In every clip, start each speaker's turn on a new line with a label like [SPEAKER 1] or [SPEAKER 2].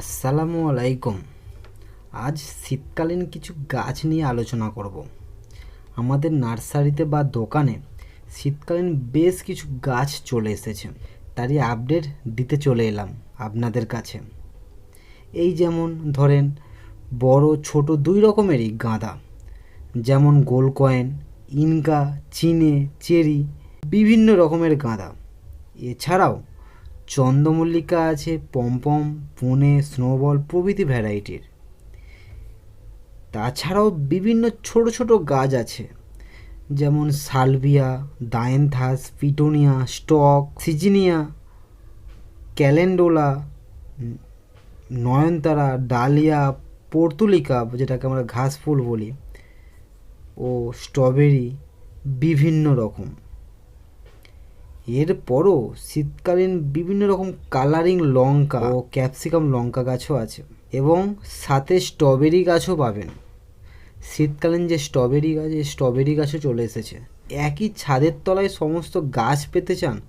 [SPEAKER 1] আসসালামু আলাইকুম। আজ শীতকালীন কিছু গাছ নিয়ে আলোচনা করব। আমাদের নার্সারিতে বা দোকানে শীতকালীন বেশ কিছু গাছ চলে এসেছে। তারই আপডেট দিতে চলে এলাম আপনাদের কাছে। এই যেমন ধরেন, বড়, ছোট দুই রকমেরই গাঁদা। যেমন গোল কয়েন, ইনকা, চিনে, চেরি, বিভিন্ন রকমের গাঁদা। এছাড়াও চন্দ্রমল্লিকা আছে, পমপম, পুনে, স্নোবল প্রভৃতি ভ্যারাইটির। তাছাড়াও বিভিন্ন ছোট ছোট গাছ আছে, যেমন salvia dianthus petunia, stock, সিজিনিয়া, calendula, নয়নতারা, ডালিয়া, পর্তুলিকা, যেটাকে আমরা ঘাস ফুল বলি, ও স্ট্রবেরি, বিভিন্ন রকম। এরপরও শীতকালীন বিভিন্ন রকম কালারিং লঙ্কা ও ক্যাপসিকাম লঙ্কা গাছও আছে এবং সাথে স্ট্রবেরি গাছও পাবেন। শীতকালীন যে স্ট্রবেরি গাছ, এই স্ট্রবেরি গাছও চলে এসেছে। একই ছাদের তলায় সমস্ত গাছ পেতে চান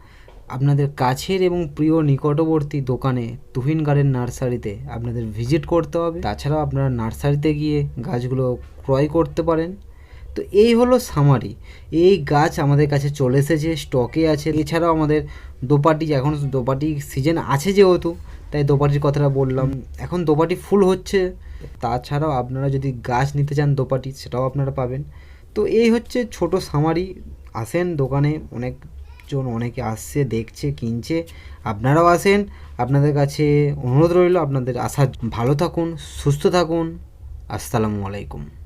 [SPEAKER 1] আপনাদের কাছের এবং প্রিয় নিকটবর্তী দোকানে তুহিন গার্ডেন নার্সারিতে আপনাদের ভিজিট করতে হবে। তাছাড়াও আপনারা নার্সারিতে গিয়ে গাছগুলো ক্রয় করতে পারেন। তো এই হলো সামারি এই গাছ আমাদের কাছে চলে এসেছে স্টকে আছে। এছাড়াও আমাদের দোপাটি, এখন দোপাটি সিজন আছে যেহেতু, তাই দোপাটির কথাটা বললাম। এখন দোপাটি ফুল হচ্ছে। তাছাড়াও আপনারা যদি গাছ নিতে চান দোপাটি, সেটাও আপনারা পাবেন। তো এই হচ্ছে ছোট সামারি আসেন দোকানে, অনেকজন অনেকে আসছে, দেখছে, কিনছে। আপনারাও আসেন। আপনাদের কাছে অনুরোধ রইল আপনাদের আসা ভালো থাকুন, সুস্থ থাকুন। আসসালামু আলাইকুম।